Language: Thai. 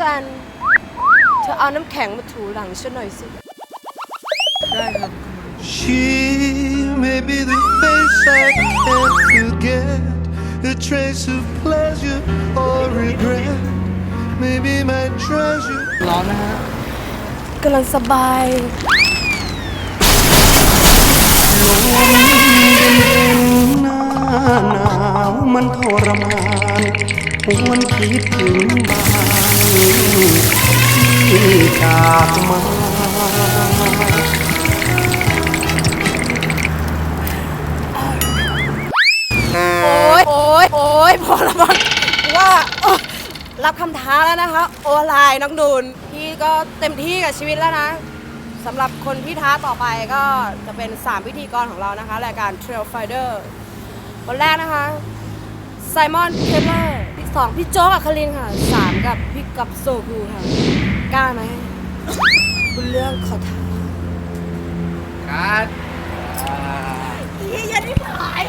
ซัน เธอเอาน้ำแข็งมาถูหลังฉันหน่อยสิ ได้ครับ She may be the face I can't forget, a trace of pleasure or regret, maybe my treasure. ร้อนนะฮะกำลังสบาย หน้าหนาวมันทรมานหวนคิดถึงบ้าน ที่จากมาโอ้ยโอ้ยโอ้ยพอล้วมั้งว่าเออรับคำท้าแล้วนะคะ โอไลน์น้องนูนพี่ก็เต็มที่กับชีวิตแล้วนะสำหรับคนที่ท้าต่อไปก็จะเป็น 3 พิธีกรของเรานะคะรายการ Trail Finder คนแรกนะคะไซมอน เคเลอร์ที่สองพี่โจ๊กอัคลินค่ะสามกับ กับโซคูค่ะ กล้าไหมคุณเรื่องขอถามการ์ดออย่าได้หาย